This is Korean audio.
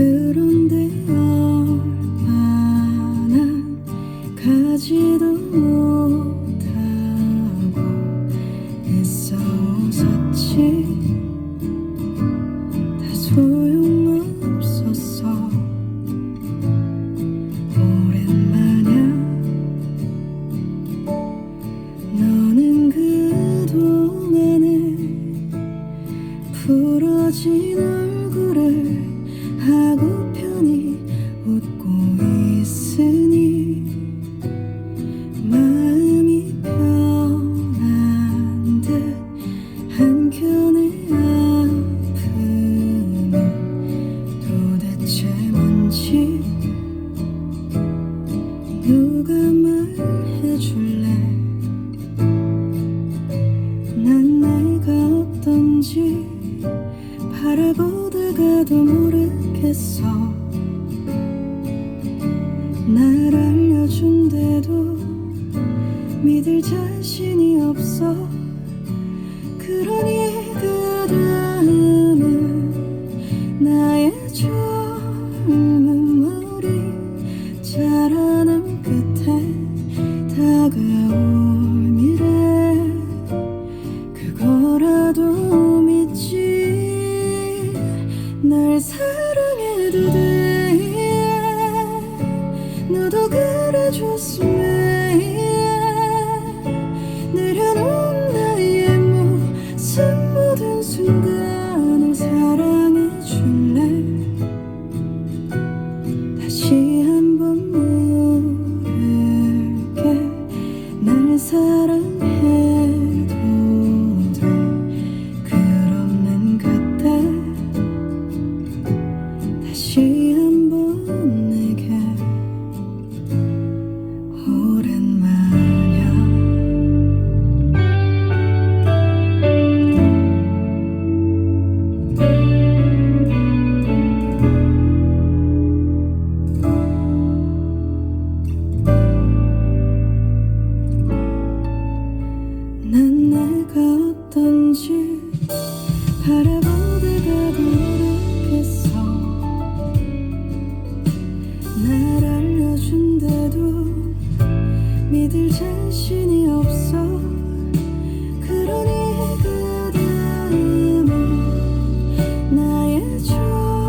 그런데 얼마나 가지도 못하고 애써 웃었지 다 소용없었어. 오랜만이야 너는 그동안에 부러진 얼굴을 하고 편히 웃고 있니? 마음이 편한 듯 한켠의 아픔은 도대체 뭔지 누가 말해줄래 난 내가 어떤지 바라보다 나가도 모르겠어. 날 알려준대도 믿을 자신이 없어. 그러니 숨에 내려놓은 나의 모습. 바라보다가 무릎에서 날 알려준대도 믿을 자신이 없어 그러니 그 다음은 나의 주.